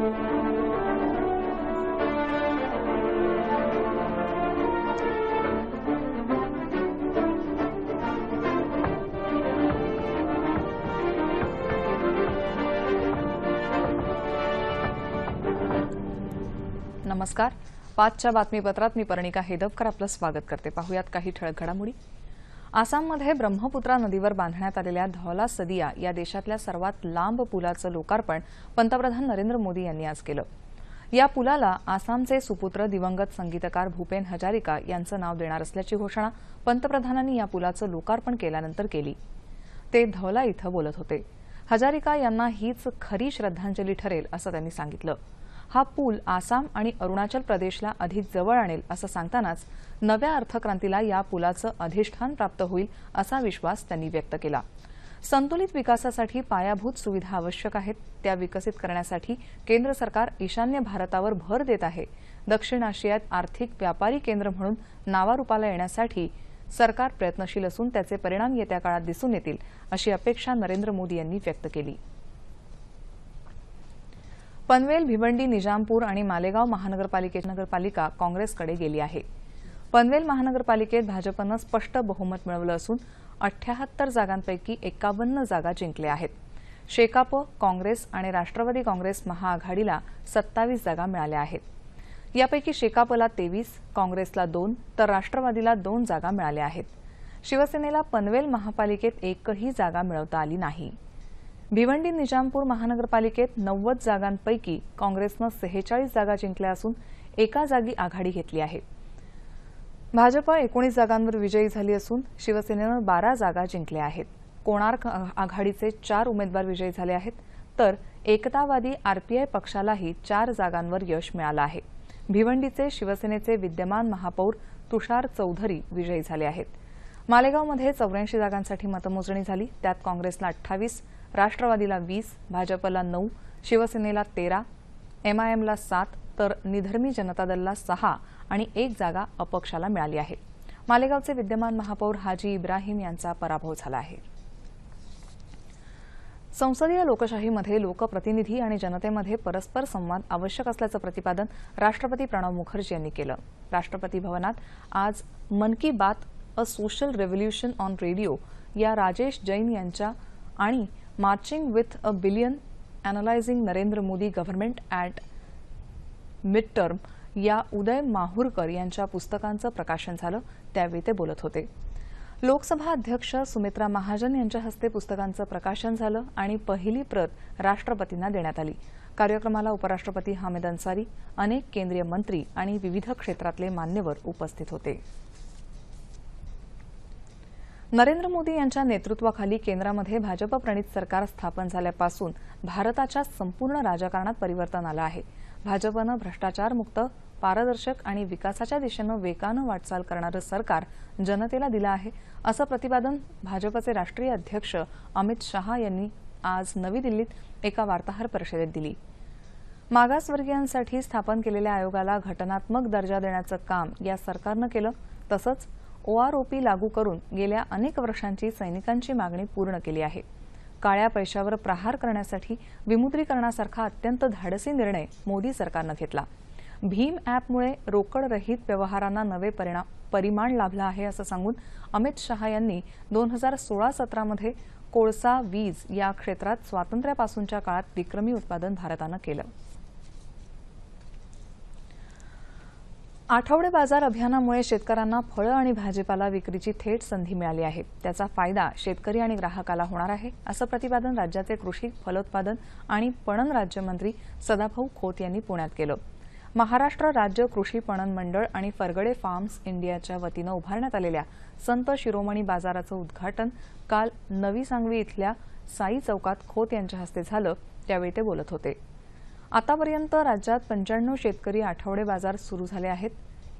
नमस्कार. पाचच्या बातमीपत्रात मी पर्णिका हेदवकर आपलं स्वागत करते. पाहुयात काही ठळक घडामोडी. आसाममध्ये ब्रह्मपुत्रा नदीवर बांधण्यात आलेल्या धौला सदिया या देशातल्या सर्वात लांब पुलाचं लोकार्पण पंतप्रधान नरेंद्र मोदी यांनी आज केलं. या पुलाला आसामचे सुपुत्र दिवंगत संगीतकार भूपेन हजारिका यांचं नाव देणार असल्याची घोषणा पंतप्रधानांनी या पुलाचं लोकार्पण केल्यानंतर केली. ते धौला इथं बोलत होते. हजारिका यांना हीच खरी श्रद्धांजली ठरेल असं त्यांनी सांगितलं. हा पूल आसाम आणि अरुणाचल प्रदेशला अधिक जवळ आणेल असं सांगतानाच नव्या अर्थक्रांतीला या पुलाचं अधिष्ठान प्राप्त होईल असा विश्वास त्यांनी व्यक्त केला. संतुलित विकासासाठी पायाभूत सुविधा आवश्यक आहेत. त्या विकसित करण्यासाठी केंद्र सरकार ईशान्य भारतावर भर देत आहे. दक्षिण आशियात आर्थिक व्यापारी केंद्र म्हणून नावारूपाला येण्यासाठी सरकार प्रयत्नशील असून त्याचे परिणाम येत्या काळात दिसून येतील अशी अपेक्षा नरेंद्र मोदी यांनी व्यक्त केली. पनवेल भिवंडी निजामपूर आणि मालेगाव महानगरपालिकेची नगरपालिका काँग्रेसकडे गेली आहे. पनवेल महानगरपालिकेत भाजपनं स्पष्ट बहुमत मिळवलं असून अठ्याहत्तर जागांपैकी एकावन्न जागा जिंकल्या आहेत. शेकाप काँग्रेस आणि राष्ट्रवादी काँग्रेस महाआघाडीला सत्तावीस जागा मिळाल्या आहेत. यापैकी शेकापला तेवीस काँग्रेसला दोन तर राष्ट्रवादीला दोन जागा मिळाल्या आहेत. शिवसेनेला पनवेल महापालिकेत एकही जागा मिळवता आली नाही. भिवंडी निजामपूर महानगरपालिकेत नव्वद जागांपैकी काँग्रेसनं सेहेचाळीस जागा जिंकल्या असून एका जागी आघाडी घेतली आहे. भाजप एकोणीस जागांवर विजयी झाली असून शिवसेनेनं बारा जागा जिंकल्या आहेत. कोणार्क आघाडीचे चार उमेदवार विजयी झाले आहेत तर एकतावादी आरपीआय पक्षालाही चार जागांवर यश मिळालं आहे. भिवंडीचे शिवसेनेचे विद्यमान महापौर तुषार चौधरी विजयी झाले आहेत. मालेगावमध्ये चौऱ्याऐंशी जागांसाठी मतमोजणी झाली त्यात काँग्रेसला अठ्ठावीस राष्ट्रवादीला वीस भाजपला नऊ शिवसेनेला तेरा एमआयएमला सात तर निधर्मी जनता दलला सहा आणि एक जागा अपक्षाला मिळाली आहे. मालेगावचे विद्यमान महापौर हाजी इब्राहिम यांचा पराभव झाला आहे. संसदीय लोकशाहीमध्ये लोकप्रतिनिधी आणि जनतेमध्ये परस्पर संवाद आवश्यक असल्याचं प्रतिपादन राष्ट्रपती प्रणव मुखर्जी यांनी केलं. राष्ट्रपती भवनात आज Mann Ki Baat a social revolution on radio या राजेश जैन यांच्या आणि marching with a billion Analyzing Narendra Modi government at mid या उदय माहुरकर यांच्या पुस्तकांचं प्रकाशन झालं त्यावेळी ते बोलत होते. लोकसभा अध्यक्ष सुमित्रा महाजन यांच्या हस्ते पुस्तकांचं प्रकाशन झालं आणि पहिली प्रत राष्ट्रपतींना देण्यात आली. कार्यक्रमाला उपराष्ट्रपती हामिद अन्सारी अनेक केंद्रीय मंत्री आणि विविध क्षेत्रातले मान्यवर उपस्थित होते. नरेंद्र मोदी यांच्या नेतृत्वाखाली केंद्रामध्ये भाजप प्रणित सरकार स्थापन झाल्यापासून भारताच्या संपूर्ण राजकारणात परिवर्तन आलं आहे. भाजपनं भ्रष्टाचारमुक्त पारदर्शक आणि विकासाच्या दिशेनं वेगानं वाटचाल करणारं सरकार जनतेला दिलं आहे असं प्रतिपादन भाजपचे राष्ट्रीय अध्यक्ष अमित शहा यांनी आज नवी दिल्लीत एका वार्ताहर परिषदेत दिली. मागासवर्गीयांसाठी स्थापन केलेल्या आयोगाला घटनात्मक दर्जा देण्याचं काम या सरकारनं केलं तसंच ओआरओपी लागू करून गेल्या अनेक वर्षांची सैनिकांची मागणी पूर्ण केली आहे. काळ्या पैशावर प्रहार करण्यासाठी विमुद्रीकरणासारखा अत्यंत धाडसी निर्णय मोदी सरकारनं घेतला. भीम ॲपमुळे रोकडरहित व्यवहारांना नवे परिणाम परिमाण लाभलं आहे असं सांगून अमित शहा यांनी दोन हजार सोळा सतरामध्ये कोळसा वीज या क्षेत्रात स्वातंत्र्यापासूनच्या काळात विक्रमी उत्पादन भारतानं केलं. आठवडे बाजार अभियानामुळे शेतकऱ्यांना फळं आणि भाजीपाला विक्रीची थेट संधी मिळाली आहे. त्याचा फायदा शेतकरी आणि ग्राहकाला होणार आहे असं प्रतिपादन राज्याचे कृषी फलोत्पादन आणि पणन राज्यमंत्री सदाभाऊ खोत यांनी पुण्यात केलं. महाराष्ट्र राज्य कृषी पणन मंडळ आणि फरगडे फार्म्स इंडियाच्या वतीनं उभारण्यात आलेल्या संत शिरोमणी बाजाराचं उद्घाटन काल नवी सांगवी इथल्या साई चौकात खोत यांच्या हस्ते झालं त्यावेळी ते बोलत होते. आतापर्यंत राज्यात पंच्याण्णव शेतकरी आठवडे बाजार सुरू झाले आहेत.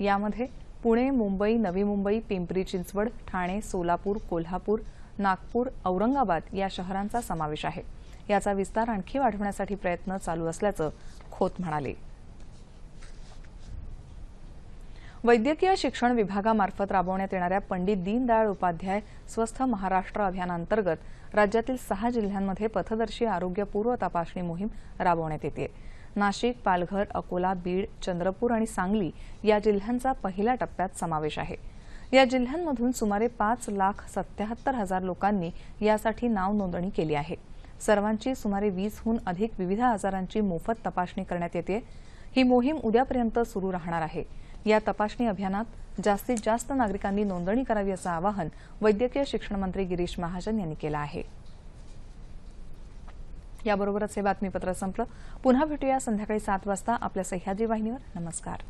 यामध्ये पुणे मुंबई नवी मुंबई पिंपरी चिंचवड ठाणे सोलापूर कोल्हापूर नागपूर औरंगाबाद या शहरांचा समावेश आहे. याचा विस्तार आणखी वाढवण्यासाठी प्रयत्न चालू असल्याचं खोत म्हणाले. वैद्यकीय शिक्षण विभागामार्फत राबवण्यात येणाऱ्या पंडित दीनदयाळ उपाध्याय स्वस्थ महाराष्ट्र अभियानांतर्गत राज्यातील सहा जिल्ह्यांमध्ये पथदर्शी आरोग्य पूर्व तपासणी मोहीम राबवण्यात येते. नाशिक पालघर अकोला बीड चंद्रपूर आणि सांगली या जिल्ह्यांचा पहिल्या टप्प्यात समावेश आहे. या जिल्ह्यांमधून सुमारे पाच लाख सत्याहत्तर हजार लोकांनी यासाठी नाव नोंदणी केली आहे. सर्वांची सुमारे वीसहून अधिक विविध आजारांची मोफत तपासणी करण्यात येते. ही मोहीम उद्यापर्यंत सुरू राहणार आहे. या तपासणी अभियानात जास्तीत जास्त नागरिकांनी नोंदणी करावी असं आवाहन वैद्यकीय शिक्षण मंत्री गिरीश महाजन यांनी केलं आहे. याबरोबरच हे बातमीपत्र संपलं. पुन्हा भेटूया संध्याकाळी सात वाजता आपल्या सह्याद्री वाहिनीवर. नमस्कार.